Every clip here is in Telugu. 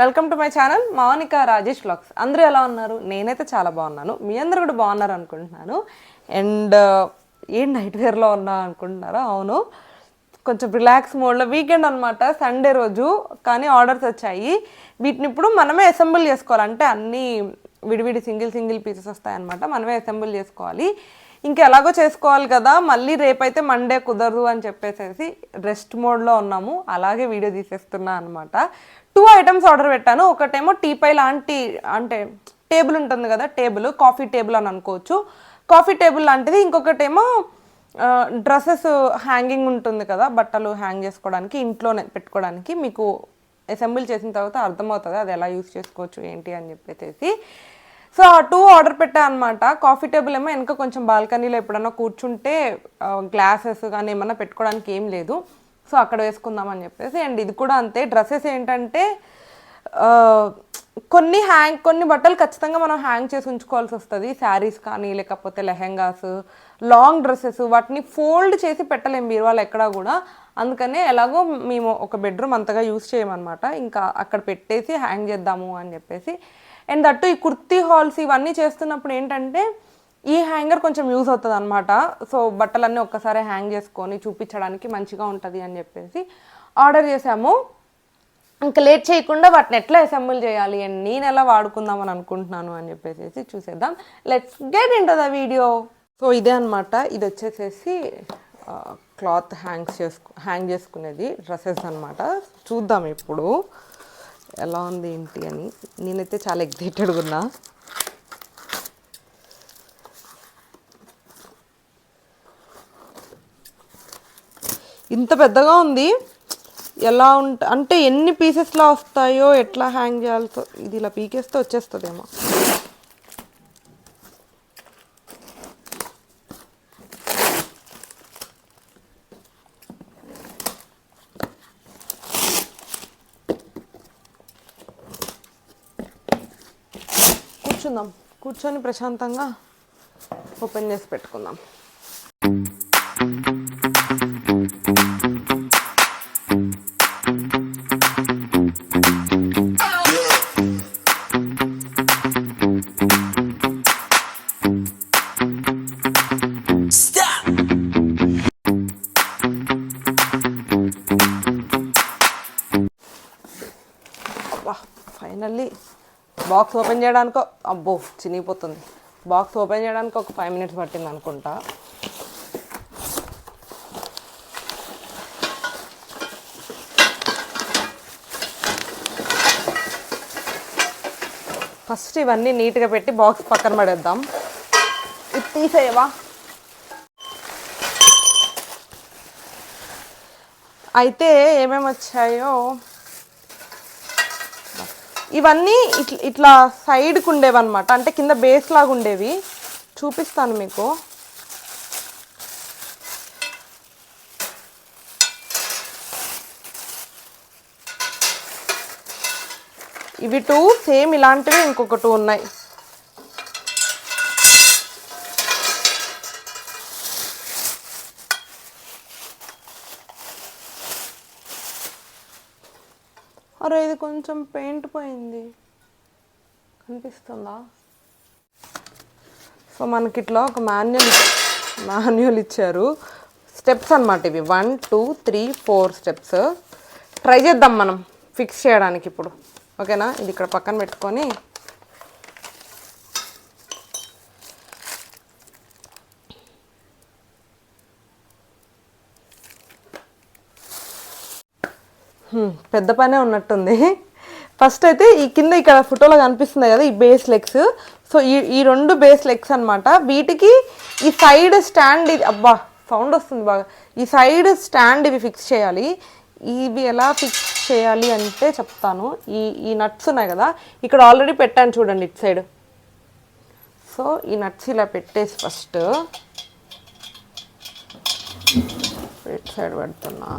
Welcome to my channel Mounika Rajesh vlogs అందరూ ఎలా ఉన్నారు? నేనైతే చాలా బాగున్నాను. మీ అందరూ కూడా బాగున్నారు అనుకుంటున్నాను. అండ్ uh, ఏం నైట్ వేర్లో ఉన్నా అనుకుంటున్నారా? అవును. కొంచెం రిలాక్స్ మోడ్లో వీకెండ్ అనమాట సండే రోజు. కానీ ఆర్డర్స్ వచ్చాయి. వీటిని ఇప్పుడు మనమే అసెంబుల్ చేసుకోవాలి. అంటే అన్నీ విడివిడి సింగిల్ సింగిల్ పీసెస్ వస్తాయన్నమాట. మనమే అసెంబుల్ చేసుకోవాలి. ఇంకా ఎలాగో చేసుకోవాలి కదా మళ్ళీ రేపైతే మండే కుదరదు అని చెప్పేసేసి రెస్ట్ మోడ్లో ఉన్నాము. అలాగే వీడియో తీసేస్తున్నా అనమాట టూ ఐటమ్స్ ఆర్డర్ పెట్టాను. ఒకటేమో టీపై లాంటి అంటే టేబుల్ ఉంటుంది కదా టేబుల్ కాఫీ టేబుల్ అని అనుకోవచ్చు. కాఫీ టేబుల్ లాంటిది. ఇంకొకటేమో డ్రెస్సెస్ హ్యాంగింగ్ ఉంటుంది కదా బట్టలు హ్యాంగ్ చేసుకోవడానికి ఇంట్లోనే పెట్టుకోవడానికి మీకు అసెంబ్లీ చేసిన తర్వాత అర్థమవుతుంది అది ఎలా యూస్ చేసుకోవచ్చు ఏంటి అని చెప్పేసి సో ఆ టూ ఆర్డర్ పెట్టా అనమాట కాఫీ టేబుల్ ఏమో వెనక కొంచెం బాల్కనీలో ఎప్పుడన్నా కూర్చుంటే గ్లాసెస్ కానీ ఏమన్నా పెట్టుకోవడానికి ఏం లేదు. సో అక్కడ వేసుకుందాం అని చెప్పేసి అండ్ ఇది కూడా అంతే. డ్రెస్సెస్ ఏంటంటే కొన్ని హ్యాంగ్ కొన్ని బట్టలు ఖచ్చితంగా మనం హ్యాంగ్ చేసి ఉంచుకోవాల్సి వస్తుంది. శారీస్ కానీ లేకపోతే లెహెంగాస్ లాంగ్ డ్రెస్సెస్ వాటిని ఫోల్డ్ చేసి పెట్టలేం బీరువాళ్ళు ఎక్కడా కూడా. అందుకనే ఎలాగో మేము ఒక బెడ్రూమ్ అంతగా యూస్ చేయమన్నమాట. ఇంకా అక్కడ పెట్టేసి హ్యాంగ్ చేద్దాము అని చెప్పేసి అండ్ దట్టు ఈ కుర్తీ హాల్స్ ఇవన్నీ చేస్తున్నప్పుడు ఏంటంటే ఈ హ్యాంగర్ కొంచెం యూజ్ అవుతుంది అనమాట సో బట్టలన్నీ ఒక్కసారి హ్యాంగ్ చేసుకొని చూపించడానికి మంచిగా ఉంటుంది అని చెప్పేసి ఆర్డర్ చేసాము ఇంకా లేట్ చేయకుండా వాటిని ఎట్లా అసెంబుల్ చేయాలి అండ్ నేను ఎలా వాడుకుందాం అని అనుకుంటున్నాను అని చెప్పేసి చూసేద్దాం. Let's get in the video so ఇదే అనమాట ఇది వచ్చేసేసి క్లాత్ హ్యాంగ్స్ చేసుకు హ్యాంగ్ చేసుకునేది డ్రెస్సెస్ అనమాట చూద్దాం ఇప్పుడు. ఎలా ఉంది ఏంటి అని. నేనైతే చాలా ఎగ్జైటెడ్గా ఉన్నా. ఇంత పెద్దగా ఉంది. ఎలా ఉంట అంటే ఎన్ని పీసెస్లా వస్తాయో ఎట్లా హ్యాంగ్ చేయాల్సో ఇది ఇలా పీకేస్తే వచ్చేస్తుందేమో. కూర్చుందాం. కూర్చొని ప్రశాంతంగా ఓపెన్ చేసి పెట్టుకుందాం. ఫైనల్లీ బాక్స్ ఓపెన్ చేయడానికి అబ్బో చినిగిపోతుంది. బాక్స్ ఓపెన్ చేయడానికి ఒక ఫైవ్ మినిట్స్ పట్టింది అనుకుంటా. ఫస్ట్ ఇవన్నీ నీట్గా పెట్టి బాక్స్ పక్కన పడేద్దాం. ఇది తీసేయవా? అయితే ఏమేమి వచ్చాయో ఇవన్నీ ఇట్లా ఇట్లా సైడ్కి ఉండేవి అనమాట అంటే కింద బేస్ లాగా ఉండేవి. చూపిస్తాను మీకు. ఇవి టూ సేమ్ ఇలాంటివి ఇంకొక టూ ఉన్నాయి. అరే ఇది కొంచెం పెయింట్ పోయింది. కనిపిస్తుందా? సో మనకి ఇట్లా ఒక మాన్యువల్ మాన్యువల్ ఇచ్చారు. స్టెప్స్ అనమాట ఇవి. One two three four steps. Try చేద్దాం మనం ఫిక్స్ చేయడానికి ఇప్పుడు. ఓకేనా? ఇది ఇక్కడ పక్కన పెట్టుకొని పెద్ద పనే ఉన్నట్టుంది. ఫస్ట్ అయితే ఈ కింద ఇక్కడ ఫోటోలో కనిపిస్తుంది కదా ఈ బేస్ లెగ్స్ సో ఈ ఈ రెండు బేస్ లెగ్స్ అన్నమాట. వీటికి ఈ సైడ్ స్టాండ్ ఇది అబ్బా సౌండ్ వస్తుంది బాగా. ఈ సైడ్ స్టాండ్ ఇవి ఫిక్స్ చేయాలి. ఇవి ఎలా ఫిక్స్ చేయాలి అంటే చెప్తాను. ఈ ఈ నట్స్ ఉన్నాయి కదా ఇక్కడ ఆల్రెడీ పెట్టాను చూడండి ఇటు సైడ్ సో ఈ నట్స్ ఇలా పెట్టేసి ఫస్ట్ ఇటు సైడ్ పెడుతున్నా.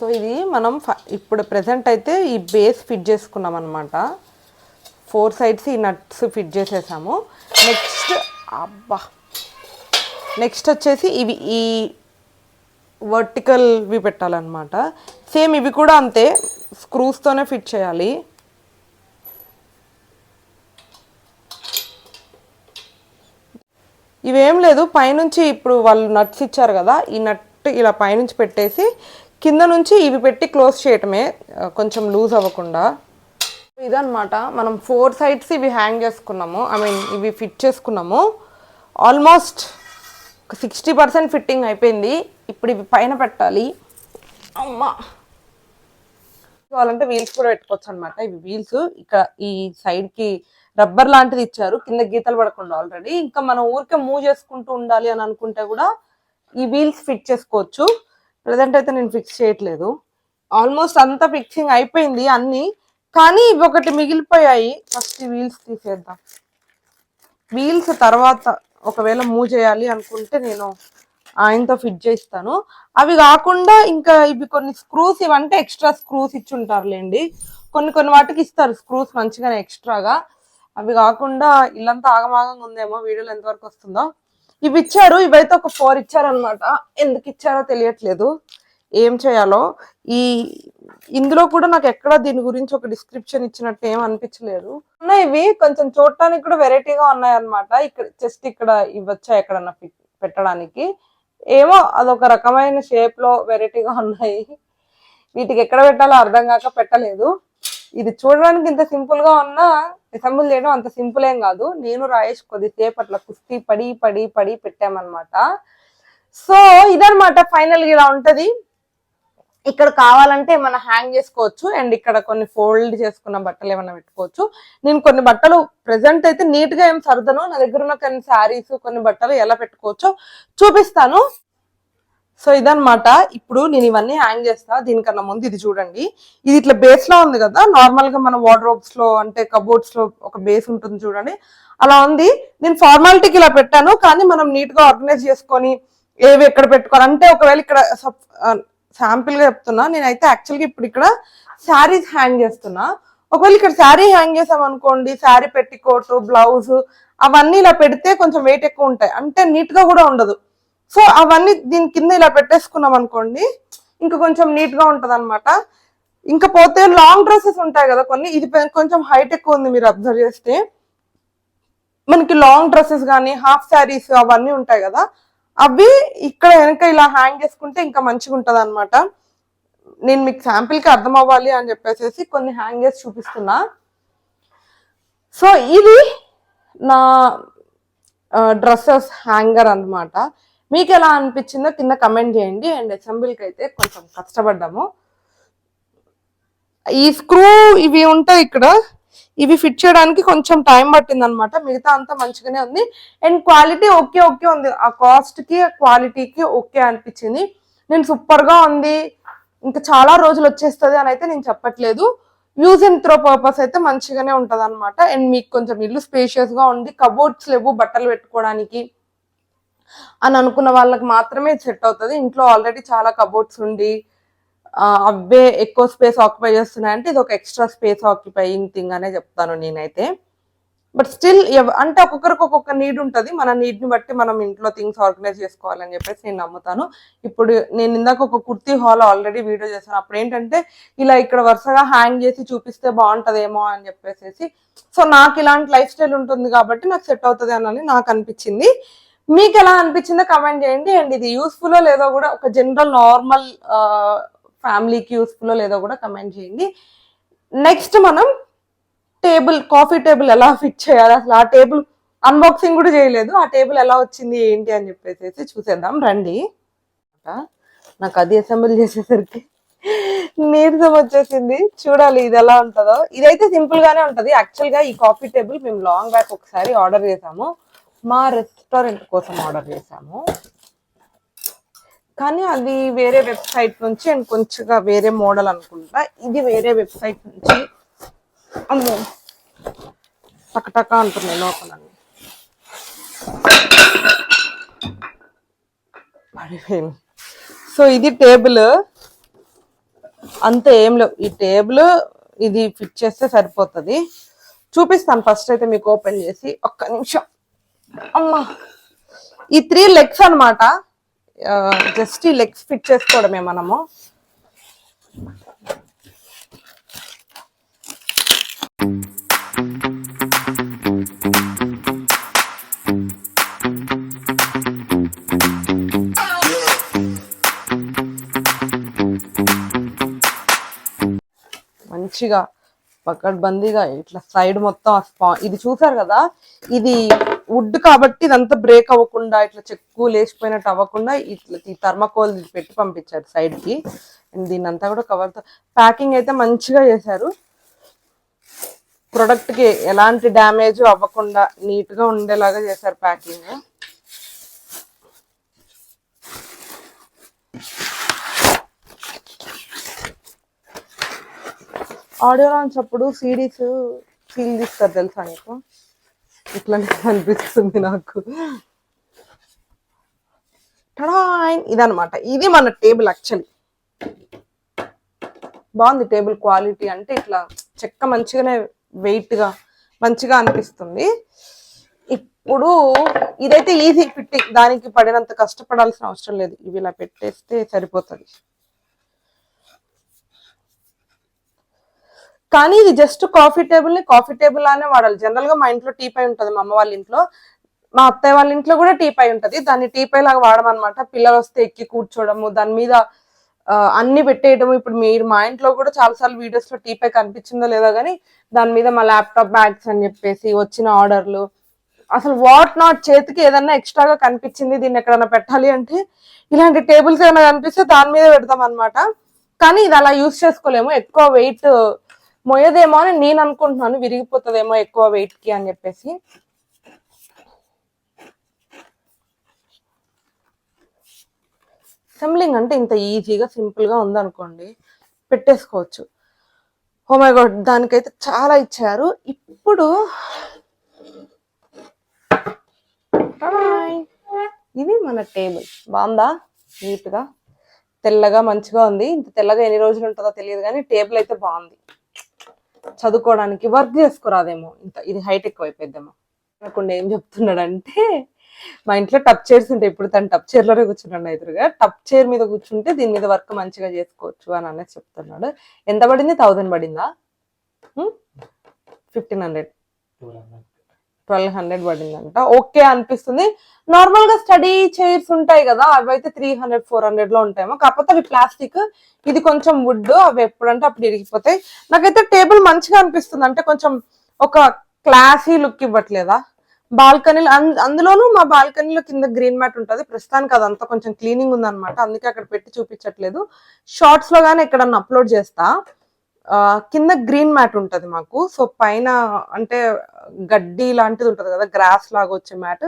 సో ఇది మనం ఇప్పుడు ప్రెసెంట్ అయితే ఈ బేస్ ఫిట్ చేసుకున్నాం అనమాట ఫోర్ సైడ్స్ ఈ నట్స్ ఫిట్ చేసేసాము. నెక్స్ట్ అబ్బా! నెక్స్ట్ వచ్చేసి ఇవి ఈ వర్టికల్వి పెట్టాలన్నమాట. సేమ్ ఇవి కూడా అంతే స్క్రూస్తోనే ఫిట్ చేయాలి. ఇవేం లేదు పైనుంచి ఇప్పుడు వాళ్ళు నట్స్ ఇచ్చారు కదా ఈ నట్ ఇలా పైనుంచి పెట్టేసి కింద నుంచి ఇవి పెట్టి క్లోజ్ చేయటమే కొంచెం లూజ్ అవ్వకుండా. ఇదన్నమాట. మనం ఫోర్ సైడ్స్ ఇవి హ్యాంగ్ చేసుకున్నాము. ఐ మీన్ ఇవి ఫిట్ చేసుకున్నాము. ఆల్మోస్ట్ సిక్స్టీ పర్సెంట్ ఫిట్టింగ్ అయిపోయింది. ఇప్పుడు ఇవి పైన పెట్టాలి. అమ్మా! కావాలంటే వీల్స్ కూడా పెట్టుకోవచ్చు అనమాట ఇవి వీల్స్. ఇక్కడ ఈ సైడ్కి రబ్బర్ లాంటిది ఇచ్చారు. కింద గీతలు పడకుండా ఆల్రెడీ. ఇంకా మనం ఊరికే మూవ్ చేసుకుంటూ ఉండాలి అని అనుకుంటే కూడా ఈ వీల్స్ ఫిట్ చేసుకోవచ్చు. ప్రజెంట్ అయితే నేను ఫిక్స్ చేయట్లేదు. ఆల్మోస్ట్ అంతా ఫిక్సింగ్ అయిపోయింది అన్ని. కానీ ఇవి ఒకటి మిగిలిపోయాయి. ఫస్ట్ వీల్స్ తీసేద్దాం. వీల్స్ తర్వాత ఒకవేళ మూవ్ చేయాలి అనుకుంటే నేను ఆయనతో ఫిట్ చేయిస్తాను. అవి కాకుండా ఇంకా ఇవి కొన్ని స్క్రూస్ ఇవంటే ఎక్స్ట్రా స్క్రూస్ ఇచ్చి ఉంటారులేండి కొన్ని కొన్ని వాటికి ఇస్తారు స్క్రూస్ మంచిగానే ఎక్స్ట్రాగా అవి కాకుండా ఇల్లంతా ఆగమాగంగా ఉందేమో వీడియోలో ఎంతవరకు వస్తుందో. ఇవి ఇచ్చారు ఇవైతే ఒక ఫోర్ ఇచ్చారనమాట ఎందుకు ఇచ్చారో తెలియట్లేదు. ఏం చేయాలో. ఈ ఇందులో కూడా నాకు ఎక్కడ దీని గురించి ఒక డిస్క్రిప్షన్ ఇచ్చినట్టు ఏం అనిపించలేదు. ఉన్నాయి ఇవి కొంచెం చూడటానికి కూడా వెరైటీగా ఉన్నాయన్నమాట. ఇక్కడ జస్ట్ ఇక్కడ ఇవి వచ్చాయి ఎక్కడన్నా పెట్టడానికి. ఏమో అదొక రకమైన షేప్లో వెరైటీగా ఉన్నాయి. వీటికి ఎక్కడ పెట్టాలో అర్థం కాక పెట్టలేదు. ఇది చూడడానికి ఇంత సింపుల్గా ఉన్నా అసెంబుల్ చేయడం అంత సింపుల్ ఏం కాదు. నేను రాయేష్ కొద్దిసేపు అట్లా కుస్తీ పడి పడి పడి పెట్టామన్నమాట. సో ఇదనమాట ఫైనల్ ఇలా ఉంటది. ఇక్కడ కావాలంటే ఏమైనా హ్యాంగ్ చేసుకోవచ్చు. అండ్ ఇక్కడ కొన్ని ఫోల్డ్ చేసుకున్న బట్టలు ఏమైనా పెట్టుకోవచ్చు. నేను కొన్ని బట్టలు ప్రెసెంట్ అయితే నీట్గా ఏం సర్దను. నా దగ్గర ఉన్న కొన్ని శారీస్ కొన్ని బట్టలు ఎలా పెట్టుకోవచ్చో చూపిస్తాను. సో ఇదనమాట ఇప్పుడు నేను ఇవన్నీ హ్యాంగ్ చేస్తా. దీనికన్నా ముందు ఇది చూడండి. ఇది ఇట్లా బేస్లో ఉంది కదా. నార్మల్గా మన వార్డ్రోబ్స్లో అంటే కబోర్డ్స్లో ఒక బేస్ ఉంటుంది చూడండి. అలా ఉంది. నేను ఫార్మాలిటీకి ఇలా పెట్టాను. కానీ మనం నీట్గా ఆర్గనైజ్ చేసుకొని ఏవి ఎక్కడ పెట్టుకోవాలి? అంటే ఒకవేళ ఇక్కడ శాంపిల్గా చెప్తున్నా. నేనైతే యాక్చువల్గా ఇప్పుడు ఇక్కడ శారీస్ హ్యాంగ్ చేస్తున్నా. ఒకవేళ ఇక్కడ శారీ హ్యాంగ్ చేసాం అనుకోండి. శారీ పెట్టికోట్ బ్లౌజ్ అవన్నీ ఇలా పెడితే కొంచెం వెయిట్ ఎక్కువ ఉంటాయి. అంటే నీట్గా కూడా ఉండదు. సో అవన్నీ దీని కింద ఇలా పెట్టేసుకున్నాం అనుకోండి ఇంకా కొంచెం నీట్గా ఉంటది అనమాట ఇంకా పోతే లాంగ్ డ్రెస్సెస్ ఉంటాయి కదా కొన్ని ఇది కొంచెం హైట్ ఎక్కువ ఉంది మీరు అబ్జర్వ్ చేస్తే. మనకి లాంగ్ డ్రెస్సెస్ కానీ హాఫ్ శారీస్ అవన్నీ ఉంటాయి కదా అవి ఇక్కడ వెనక ఇలా హ్యాంగ్ చేసుకుంటే ఇంకా మంచిగా ఉంటది అనమాట నేను మీకు శాంపిల్కి అర్థం అవ్వాలి అని చెప్పేసి కొన్ని హ్యాంగ్ చేసి చూపిస్తున్నా. సో ఇది నా డ్రెస్సెస్ హ్యాంగర్ అన్నమాట. మీకు ఎలా అనిపించిందో కింద కమెంట్ చేయండి. అండ్ అసెంబ్లీకి అయితే కొంచెం కష్టపడ్డాము. ఈ స్క్రూ ఇవి ఉంటాయి ఇక్కడ. ఇవి ఫిట్ చేయడానికి కొంచెం టైం పట్టింది అనమాట మిగతా అంతా మంచిగానే ఉంది. అండ్ క్వాలిటీ ఓకే ఓకే ఉంది. ఆ కాస్ట్కి ఆ క్వాలిటీకి ఓకే అనిపించింది. నేను సూపర్గా ఉంది. ఇంకా చాలా రోజులు వచ్చేస్తుంది అని అయితే నేను చెప్పట్లేదు. యూజ్ అండ్ త్రో పర్పస్ అయితే మంచిగానే ఉంటుంది అనమాట అండ్ మీకు కొంచెం ఇల్లు స్పేషియస్గా ఉంది. కబోర్డ్స్ లేవు బట్టలు పెట్టుకోవడానికి. అని అనుకున్న వాళ్ళకి మాత్రమే సెట్ అవుతుంది. ఇంట్లో ఆల్రెడీ చాలా కబోర్డ్స్ ఉండి అవే ఎక్కువ స్పేస్ ఆక్యుపై చేస్తున్నాయి. అంటే ఇది ఒక ఎక్స్ట్రా స్పేస్ ఆక్యుపైయింగ్ థింగ్ అనే చెప్తాను నేనైతే. బట్ స్టిల్ అంటే ఒక్కొక్కరికి ఒక్కొక్క నీడ్ ఉంటుంది. మన నీడ్ని బట్టి మనం ఇంట్లో థింగ్స్ ఆర్గనైజ్ చేసుకోవాలని చెప్పేసి నేను నమ్ముతాను. ఇప్పుడు నేను ఇందాక ఒక కుర్తీ హాల్ ఆల్రెడీ వీడియో చేశాను. అప్పుడు ఏంటంటే ఇలా ఇక్కడ వరుసగా హ్యాంగ్ చేసి చూపిస్తే బాగుంటుందేమో అని చెప్పేసి సో నాకు ఇలాంటి లైఫ్ స్టైల్ ఉంటుంది కాబట్టి నాకు సెట్ అవుతుంది అని నాకు అనిపించింది. మీకు ఎలా అనిపించిందో కమెంట్ చేయండి. అండ్ ఇది యూస్ఫుల్ లేదో కూడా ఒక జనరల్ నార్మల్ ఫ్యామిలీకి యూస్ఫుల్ లేదో కూడా కమెంట్ చేయండి. నెక్స్ట్ మనం టేబుల్ కాఫీ టేబుల్ ఎలా ఫిట్ చేయాలి? అసలు ఆ టేబుల్ అన్బాక్సింగ్ కూడా చేయలేదు. ఆ టేబుల్ ఎలా వచ్చింది ఏంటి అని చెప్పేసి చూసేద్దాం. రండి. నాకు అది అసెంబ్లీ చేసేసరికి నీరసం వచ్చేసింది. చూడాలి ఇది ఎలా ఉంటుందో. ఇదైతే సింపుల్ గానే ఉంటది. యాక్చువల్గా ఈ కాఫీ టేబుల్ మేము లాంగ్ బ్యాక్ ఒకసారి ఆర్డర్ చేసాము. మా రెస్టారెంట్ కోసం ఆర్డర్ చేశాము. కానీ అది వేరే వెబ్సైట్ నుంచి అండ్ కొంచెంగా వేరే మోడల్ అనుకుంటా. ఇది వేరే వెబ్సైట్ నుంచి అమ్మో టకటక అంటుంది లోపల. పడిపోయింది. సో ఇది టేబుల్. అంత ఏం లేవు. ఈ టేబుల్ ఇది ఫిట్ చేస్తే సరిపోతుంది. చూపిస్తాను ఫస్ట్ అయితే మీకు ఓపెన్ చేసి ఒక్క నిమిషం. అమ్మా ఈ త్రీ లెగ్స్ అనమాట జస్ట్ ఈ లెగ్స్ ఫిట్ చేసుకోవడమే మనము. మంచిగా పకడ్బందీగా ఇట్లా సైడ్ మొత్తం ఇది చూసారు కదా? ఇది వుడ్ కాబట్టి ఇదంతా బ్రేక్ అవ్వకుండా ఇట్లా చెక్కు లేచిపోయినట్టు అవ్వకుండా ఇట్లా ఈ థర్మకోల్ పెట్టి పంపించారు సైడ్కి. దీన్ని అంతా కూడా కవర్తో ప్యాకింగ్ అయితే మంచిగా చేశారు. ప్రొడక్ట్కి ఎలాంటి డ్యామేజ్ అవ్వకుండా నీట్గా ఉండేలాగా చేశారు ప్యాకింగ్ ఆడియో లాంచ్ అప్పుడు సిడీస్ ఫీల్ తీస్తారు తెలుసా నీకు? ఇట్లానే అనిపిస్తుంది నాకు. టడాయిన్ ఇదనమాట ఇది మన టేబుల్ యాక్చువల్లీ. బాగుంది టేబుల్ క్వాలిటీ అంటే ఇట్లా చెక్క మంచిగానే వెయిట్గా మంచిగా అనిపిస్తుంది. ఇప్పుడు ఇదైతే ఈజీ ఫిట్టింగ్. దానికి పడినంత కష్టపడాల్సిన అవసరం లేదు. ఇవి ఇలా పెట్టేస్తే సరిపోతుంది. కానీ ఇది జస్ట్ కాఫీ టేబుల్ని కాఫీ టేబుల్ లానే వాడాలి. జనరల్గా మా ఇంట్లో టీ పై ఉంటుంది మా అమ్మ వాళ్ళ ఇంట్లో. మా అత్తయ్య వాళ్ళ ఇంట్లో కూడా టీ పై ఉంటుంది. దాన్ని టీ పై లాగా వాడమన్నమాట. పిల్లలు వస్తే ఎక్కి కూర్చోవడము దాని మీద అన్ని పెట్టేయడం ఇప్పుడు మీరు మా ఇంట్లో కూడా చాలా సార్లు వీడియోస్లో టీ పై కనిపించిందో లేదో కానీ దాని మీద మా ల్యాప్టాప్ బ్యాగ్స్ అని చెప్పేసి వచ్చిన ఆర్డర్లు అసలు వాట్ నాట్ చేతికి ఏదన్నా ఎక్స్ట్రాగా కనిపించింది దీన్ని ఎక్కడైనా పెట్టాలి అంటే ఇలాంటి టేబుల్స్ ఏమైనా కనిపిస్తే దాని మీద పెడతాం అనమాట కానీ ఇది అలా యూస్ చేసుకోలేము. ఎక్కువ వెయిట్ మొయ్యదేమో అని నేను అనుకుంటున్నాను విరిగిపోతుందేమో ఎక్కువ వెయిట్కి అని చెప్పేసి. అసెంబ్లింగ్ అంటే ఇంత ఈజీగా సింపుల్గా ఉందనుకోండి పెట్టేసుకోవచ్చు. Oh హోమై గాడ్ దానికైతే చాలా ఇచ్చారు. ఇప్పుడు హాయ్. ఇది మన టేబుల్ బాగుందా? నీట్గా? తెల్లగా మంచిగా ఉంది. ఇంత తెల్లగా ఎన్ని రోజులు ఉంటుందో తెలియదు కానీ టేబుల్ అయితే బాగుంది. చదువుకోవడానికి వర్క్ చేసుకురాదేమో. ఇంత ఇది హైట్ ఎక్కువ అయిపోద్దేమో కాకుండా ఏం చెప్తున్నాడంటే మా ఇంట్లో టప్ చైర్స్ ఉంటాయి ఇప్పుడు తను టప్ చైర్లోనే కూర్చున్నాడు ఎదురుగా టప్ చైర్ మీద కూర్చుంటే దీని మీద వర్క్ మంచిగా చేసుకోవచ్చు అని అనేసి చెప్తున్నాడు. ఎంత పడింది? థౌజండ్ పడిందా? Hmm? Fifteen hundred twelve hundred పడిందంట. ఓకే అనిపిస్తుంది. నార్మల్గా స్టడీ చైర్స్ ఉంటాయి కదా అవి అయితే త్రీ హండ్రెడ్ ఫోర్ హండ్రెడ్లో ఉంటాయేమో. కాకపోతే అవి ప్లాస్టిక్ ఇది కొంచెం వుడ్ అవి ఎప్పుడంటే అప్పుడు ఇరిగిపోతాయి. నాకైతే టేబుల్ మంచిగా అనిపిస్తుంది. అంటే కొంచెం ఒక క్లాసీ లుక్ ఇవ్వట్లేదా? బాల్కనీలో అందులోనూ మా బాల్కనీలో కింద గ్రీన్ మ్యాట్ ఉంటుంది. ప్రస్తుతానికి అదంతా కొంచెం క్లీనింగ్ ఉందన్నమాట. అందుకే అక్కడ పెట్టి చూపించట్లేదు. షార్ట్స్లో గానీ ఎక్కడన్నా అప్లోడ్ చేస్తా. కింద గ్రీన్ మ్యాట్ ఉంటుంది మాకు. సో పైన అంటే గడ్డి లాంటిది ఉంటుంది కదా గ్రాస్ లాగా వచ్చే మ్యాట్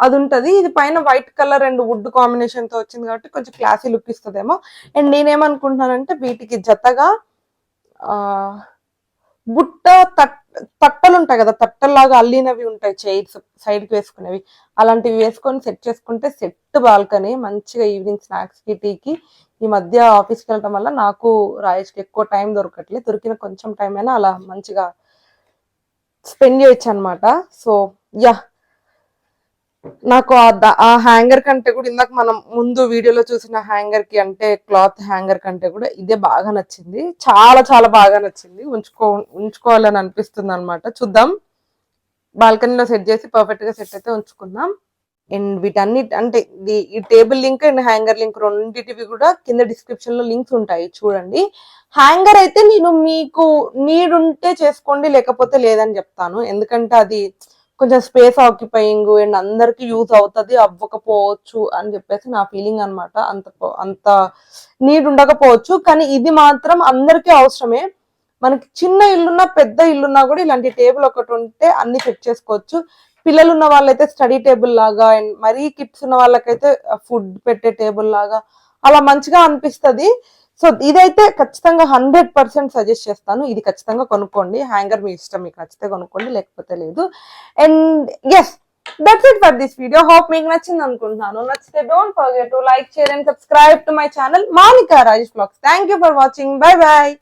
అది ఉంటుంది. ఇది పైన వైట్ కలర్ అండ్ వుడ్ కాంబినేషన్తో వచ్చింది కాబట్టి కొంచెం క్లాసీ లుక్ ఇస్తుందేమో. అండ్ నేనేమనుకుంటున్నానంటే వీటికి జతగా బుట్ట తట్ తట్టలు ఉంటాయి కదా తట్టల్లాగా అల్లినవి ఉంటాయి చైర్స్ సైడ్కి వేసుకునేవి. అలాంటివి వేసుకొని సెట్ చేసుకుంటే సెట్ బాల్కనీ మంచిగా ఈవినింగ్ స్నాక్స్కి టీకి ఈ మధ్య ఆఫీస్కి వెళ్ళటం వల్ల నాకు రాయేష్కి ఎక్కువ టైం దొరకట్లేదు. దొరికిన కొంచెం టైం అయినా అలా మంచిగా స్పెండ్ చేయొచ్చు అనమాట సో యా నాకు ఆ ఆ హ్యాంగర్ కంటే కూడా ఇందాక మనం ముందు వీడియోలో చూసిన హ్యాంగర్కి అంటే క్లాత్ హ్యాంగర్ కంటే కూడా ఇదే బాగా నచ్చింది. చాలా చాలా బాగా నచ్చింది. ఉంచుకో ఉంచుకోవాలని అనిపిస్తుంది అనమాట చూద్దాం. బాల్కనీలో సెట్ చేసి పర్ఫెక్ట్గా సెట్ అయితే ఉంచుకుందాం. అండ్ వీటన్నిటి అంటే ఈ table link and hanger link రెండింటివి కూడా కింద డిస్క్రిప్షన్లో లింక్స్ ఉంటాయి చూడండి. హ్యాంగర్ అయితే నేను మీకు నీడ్ ఉంటే చేసుకోండి లేకపోతే లేదని చెప్తాను. ఎందుకంటే అది కొంచెం స్పేస్ ఆక్యుపైయింగ్ అండ్ అందరికి యూజ్ అవుతుంది అవ్వకపోవచ్చు అని చెప్పేసి నా ఫీలింగ్ అనమాట అంత అంత నీడ్ ఉండకపోవచ్చు. కానీ ఇది మాత్రం అందరికీ అవసరమే. మనకి చిన్న ఇల్లున్నా పెద్ద ఇల్లున్నా కూడా ఇలాంటి టేబుల్ ఒకటి ఉంటే అన్ని సెట్ చేసుకోవచ్చు. పిల్లలు ఉన్న వాళ్ళైతే స్టడీ టేబుల్ లాగా అండ్ మరీ కిడ్స్ ఉన్న వాళ్ళకైతే ఫుడ్ పెట్టే టేబుల్ లాగా అలా మంచిగా అనిపిస్తుంది. సో ఇదైతే ఖచ్చితంగా హండ్రెడ్ పర్సెంట్ సజెస్ట్ చేస్తాను. ఇది ఖచ్చితంగా కొనుక్కోండి. హ్యాంగర్ మీ ఇష్టం మీకు నచ్చితే కొనుక్కోండి లేకపోతే లేదు. And yes that's it for this video hope మీకు నచ్చింది అనుకుంటున్నాను. నచ్చితే don't forget to like share and subscribe to my channel Monika Rajesh vlogs thank you for watching bye bye